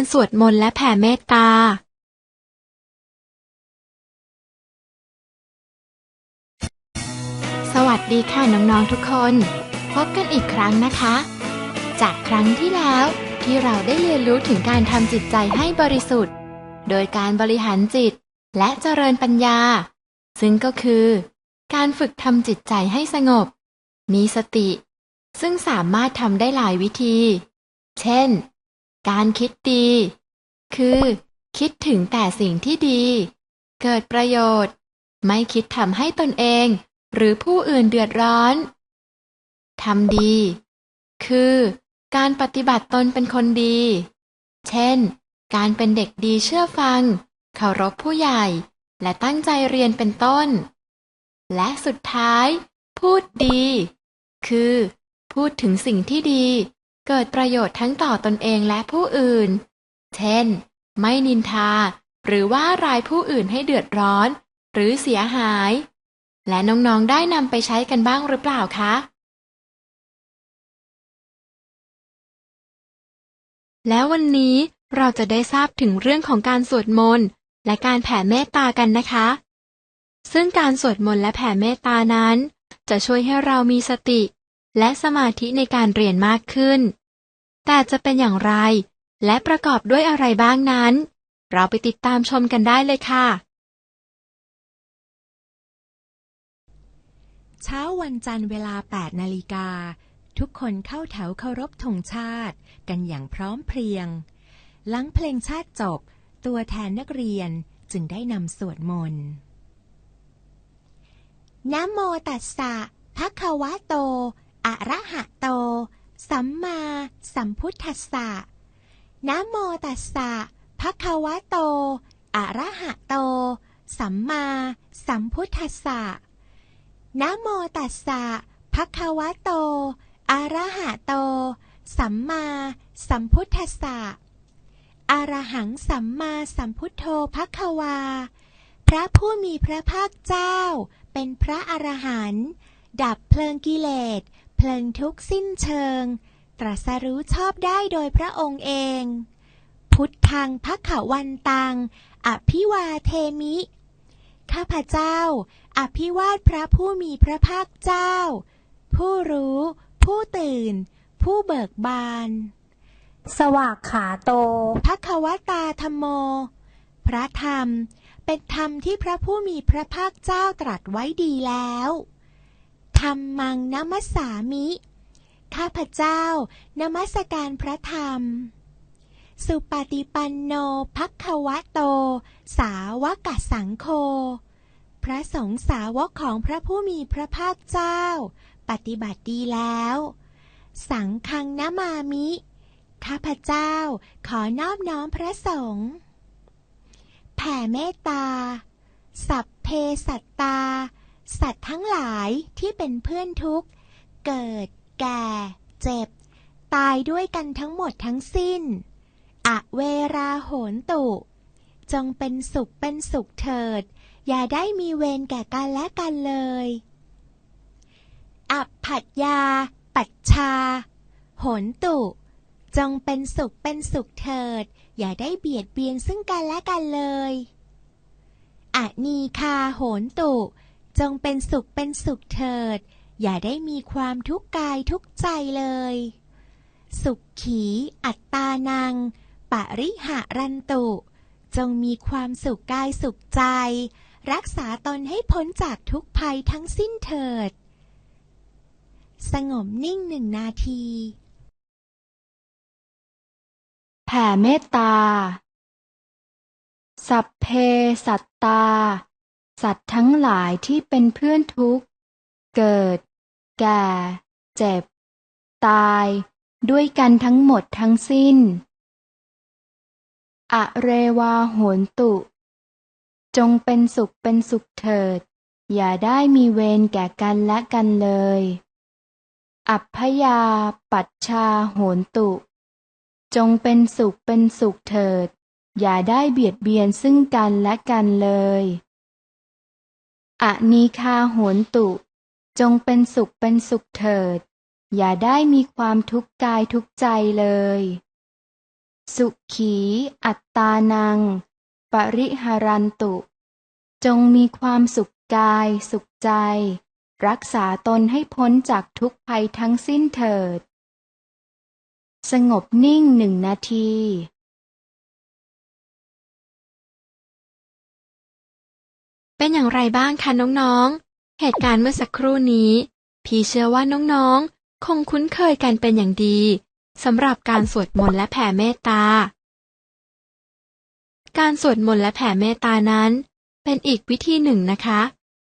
การสวดมนต์และแผ่เมตตาสวัสดีค่ะน้องๆทุกคน พบกันอีกครั้งนะคะ จากครั้งที่แล้วที่เราได้เรียนรู้ถึงการทำจิตใจให้บริสุทธิ์ โดยการบริหารจิตและเจริญปัญญา ซึ่งก็คือ การฝึกทำจิตใจให้สงบ มีสติ ซึ่งสามารถทำได้หลายวิธี เช่น การคิดดี คือคิดถึงแต่สิ่งที่ดี เกิดประโยชน์ ไม่คิดทำให้ตนเอง หรือผู้อื่นเดือดร้อนทำดี คือการปฏิบัติตนเป็นคนดี เช่น การเป็นเด็กดีเชื่อฟัง เคารพผู้ใหญ่ และตั้งใจเรียนเป็นต้น และสุดท้าย พูดดี คือ พูดถึงสิ่งที่ดี เกิดประโยชน์ทั้งต่อตนเองและผู้อื่น เช่น ไม่นินทา หรือว่ารายผู้อื่นให้เดือดร้อน หรือเสียหาย และน้องๆได้นำไปใช้กันบ้างหรือเปล่าคะ แล้ววันนี้เราจะได้ทราบถึงเรื่องของการสวดมนต์และการแผ่เมตตากันนะคะ ซึ่งการสวดมนต์และแผ่เมตตานั้น จะช่วยให้เรามีสติ และสมาธิในการเรียนมากขึ้น แต่จะเป็นอย่างไร และประกอบด้วยอะไรบ้างนั้น เราไปติดตามชมกันได้เลยค่ะ เช้าวันจันทร์เวลา 8 นาฬิกา ทุกคนเข้าแถวเคารพธงชาติ กันอย่างพร้อมเพรียง หลังเพลงชาติจบ ตัวแทนนักเรียนจึงได้นำสวดมนต์นะโมตัสสะภะคะวะโต อะระหะโต สัมมาสัมพุทธัสสะนะโมตัสสะภะคะวะโตอะระหะโต สัมมาสัมพุทธัสสะนะโมตัสสะภะคะวะโตอะระหะโต สัมมาสัมพุทธัสสะอรหังสัมมาสัมพุทโธภะคะวา พระผู้มีพระภาคเจ้า เป็นพระอรหันต์ดับเพลิงกิเลส เพลิงทุกข์สิ้นเชิง ตรัสรู้ชอบได้โดยพระองค์เอง พุทธังภขวันตัง อภิวาเทมิ ข้าพเจ้า อภิวาทพระผู้มีพระภาคเจ้า ผู้รู้ ผู้ตื่น ผู้เบิกบาน สวากขาโตพระควตาธรรมโม พระธรรมเป็นธรรมที่พระผู้มีพระภาคเจ้าตรัสไว้ดีแล้ว ธรรมมังนัมสสามิ ข้าพเจ้านมัสการพระธรรม สุปฏิปันโนภักควะโต สาวกสังโฆ พระสงฆ์สาวกของพระผู้มีพระภาคเจ้า ปฏิบัติดีแล้ว สังฆังนมามิ ข้าพเจ้าขอนอบน้อมพระสงฆ์แผ่เมตตา สัพเพสัตตา สัตว์ทั้งหลายที่เป็นเพื่อนทุกข์ เกิด แก่ เจ็บ ตายด้วยกันทั้งหมดทั้งสิ้น อเวราโหนตุ จงเป็นสุขเป็นสุขเถิด อย่าได้มีเวรแก่กันและกันเลย อัปผัดยา ปัจชา โหนตุ จงเป็นสุขเป็นสุขเถิด อย่าได้เบียดเบียนซึ่งกันและกันเลยอะนีคาโหนตุ จงเป็นสุขเป็นสุขเถิด อย่าได้มีความทุกข์กายทุกใจเลย สุขขี อัตตานัง ปะริหารันตุ จงมีความสุขกายสุขใจ รักษาตนให้พ้นจากทุกภัยทั้งสิ้นเถิด สงบนิ่งหนึ่งนาทีแผ่เมตตา สัพเพสัตตา สัตว์ทั้งหลายที่เป็นเพื่อนทุกข์ เกิด แก่ เจ็บ ตาย ด้วยกันทั้งหมดทั้งสิ้นอะเรวาโหนตุ จงเป็นสุขเป็นสุขเถิด อย่าได้มีเวรแก่กันและกันเลย อัพพยาปัชชาโหนตุ จงเป็นสุขเป็นสุขเถิด อย่าได้เบียดเบียนซึ่งกันและกันเลย อะนีคาโหนตุ จงเป็นสุขเป็นสุขเถิด อย่าได้มีความทุกข์กายทุกใจเลย สุขี อัตตานัง ปริหารันตุ จงมีความสุขกายสุขใจ รักษาตนให้พ้นจากทุกภัยทั้งสิ้นเถิด สงบนิ่งหนึ่งนาที เป็นอย่างไรบ้างคะน้องๆ เหตุการณ์เมื่อสักครู่นี้ พี่เชื่อว่าน้องๆ คงคุ้นเคยกันเป็นอย่างดีสำหรับการสวดมนต์และแผ่เมตตา การสวดมนต์และแผ่เมตตานั้น เป็นอีกวิธีหนึ่งนะคะ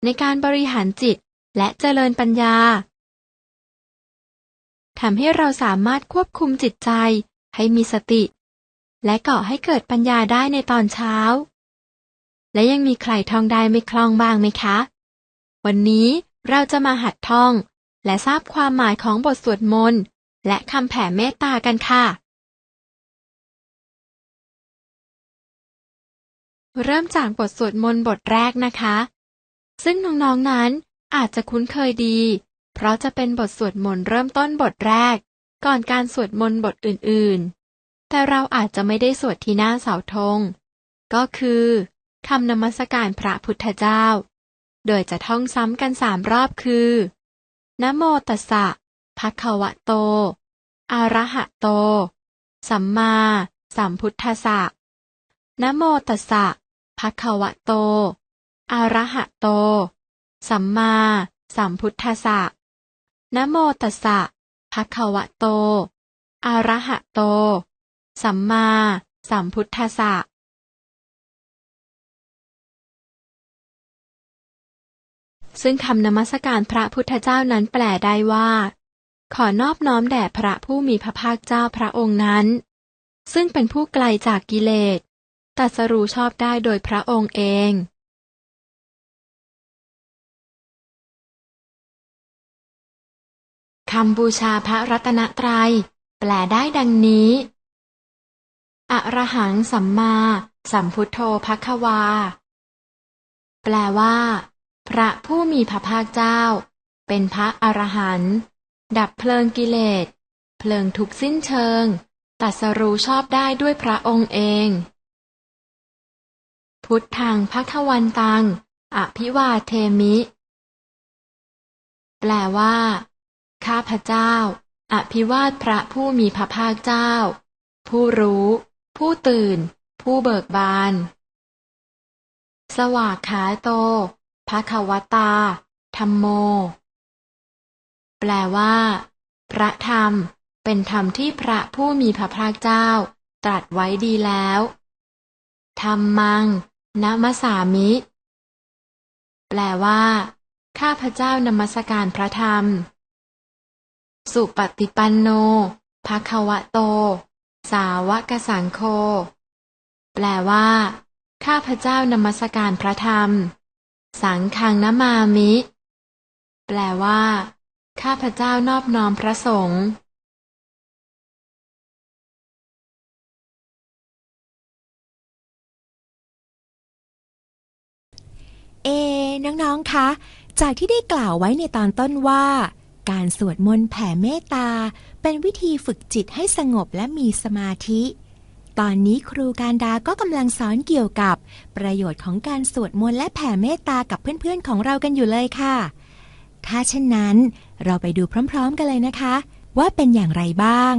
ในการบริหารจิตและเจริญปัญญาทำให้เราสามารถควบคุมจิตใจให้มีสติ และก่อให้เกิดปัญญาได้ในตอนเช้า และยังมีใครท่องได้ไม่คล่องบ้างไหมคะ วันนี้เราจะมาหัดท่อง และทราบความหมายของบทสวดมนต์และคำแผ่เมตตากันค่ะ เริ่มจากบทสวดมนต์บทแรกนะคะ ซึ่งน้องๆนนั้นอาจจะคุ้นเคยดี เพราะจะเป็นบทสวดมนต์เริ่มต้นบทแรก ก่อนการสวดมนต์บทอื่นๆ แต่เราอาจจะไม่ได้สวดที่หน้าเสาธงก็คือ คำนมัสการพระพุทธเจ้า โดยจะท่องซ้ำกันสามรอบคือ นะโมตัสสะภะคะวะโต อะระหะโต สัมมาสัมพุทธัสสะนะโมตัสสะภะคะวะโต อะระหะโต สัมมาสัมพุทธัสสะนะโมตัสสะภะคะวะโต อะระหะโต สัมมาสัมพุทธัสสะ ซึ่งคำนมัสการพระพุทธเจ้านั้นแปลได้ว่า ขอนอบน้อมแด่พระผู้มีพระภาคเจ้าพระองค์นั้น ซึ่งเป็นผู้ไกลจากกิเลสตัสรู้ชอบได้โดยพระองค์เอง คำบูชาพระรัตนตรัย แปลได้ดังนี้ อระหังสัมมา สัมพุทโธภควา แปลว่า พระผู้มีพระภาคเจ้า เป็นพระอรหันต์ดับเพลิงกิเลส เพลิงทุกสิ้นเชิง ตัสรู้ชอบได้ด้วยพระองค์เอง พุทธังภควันตัง อภิวาเทมิ แปลว่า ข้าพเจ้า อภิวาทพระผู้มีพระภาคเจ้า ผู้รู้ ผู้ตื่น ผู้เบิกบาน สวากขาโต ภควตา ธรรมโม แปลว่า พระธรรม เป็นธรรมที่พระผู้มีพระภาคเจ้า ตรัสไว้ดีแล้ว ธรรมังนมัสามิ แปลว่า ข้าพเจ้านมัสการพระธรรม สุปฏิปันโนภะควะโต สาวกสังโฆ แปลว่า ข้าพเจ้านมัสการพระธรรม สังฆังนะมามิ แปลว่า ข้าพเจ้านอบน้อมพระสงฆ์เอ น้อง ๆ คะ จากที่ได้กล่าวไว้ในตอนต้นว่า การสวดมนต์แผ่เมตตา เป็นวิธีฝึกจิตให้สงบและมีสมาธิ ตอนนี้ครูการดาก็กำลังสอนเกี่ยวกับ ประโยชน์ของการสวดมนต์และแผ่เมตตากับเพื่อนๆของเรากันอยู่เลยค่ะ ถ้าเช่นนั้น เราไปดูพร้อมๆกันเลยนะคะ ว่าเป็นอย่างไรบ้าง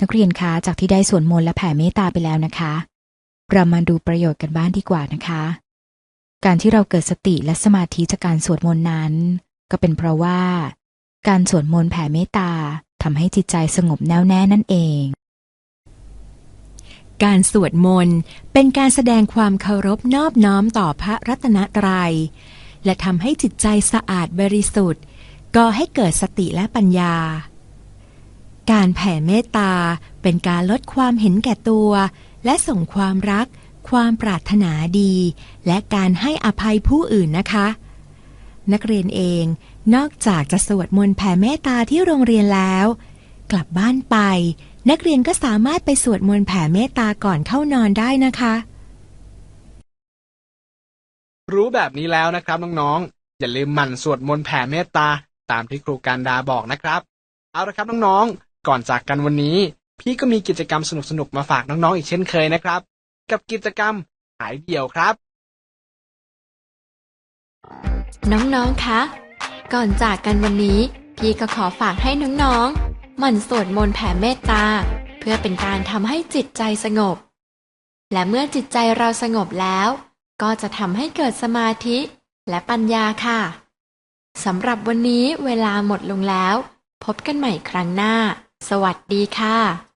นักเรียนคะจากที่ได้สวดมนต์และแผ่เมตตาไปแล้วนะคะ เรามาดูประโยชน์กันบ้างดีกว่านะคะ การที่เราเกิดสติและสมาธิจากการสวดมนต์นั้น ก็เป็นเพราะว่า การสวดมนต์แผ่เมตตาทำให้จิตใจสงบแน่วแน่นั่นเอง การสวดมนต์เป็นการแสดงความเคารพนอบน้อมต่อพระรัตนตรัย และทำให้จิตใจสะอาดบริสุทธิ์ก่อให้เกิดสติและปัญญา การแผ่เมตตาเป็นการลดความเห็นแก่ตัว และส่งความรัก ความปรารถนาดี และการให้อภัยผู้อื่นนะคะ นักเรียนเองนอกจากจะสวดมนต์แผ่เมตตาที่โรงเรียนแล้ว กลับบ้านไป นักเรียนก็สามารถไปสวดมนต์แผ่เมตตาก่อนเข้านอนได้นะคะ รู้แบบนี้แล้วนะครับน้องๆอย่าลืมหมั่นสวดมนต์แผ่เมตตาตามที่ครูการดาบอกนะครับ เอาละครับน้องๆก่อนจากกันวันนี้ พี่ก็มีกิจกรรมสนุกๆมาฝากน้องๆอีกเช่นเคยนะครับ กับกิจกรรมหายเดี่ยวครับ น้องๆคะก่อนจากกันวันนี้ พี่ก็ขอฝากให้น้องๆ หมั่นสวดมนต์แผ่เมตตา เพื่อเป็นการทำให้จิตใจสงบ และเมื่อจิตใจเราสงบแล้ว ก็จะทำให้เกิดสมาธิและปัญญาค่ะสำหรับวันนี้เวลาหมดลงแล้ว พบกันใหม่ครั้งหน้า สวัสดีค่ะ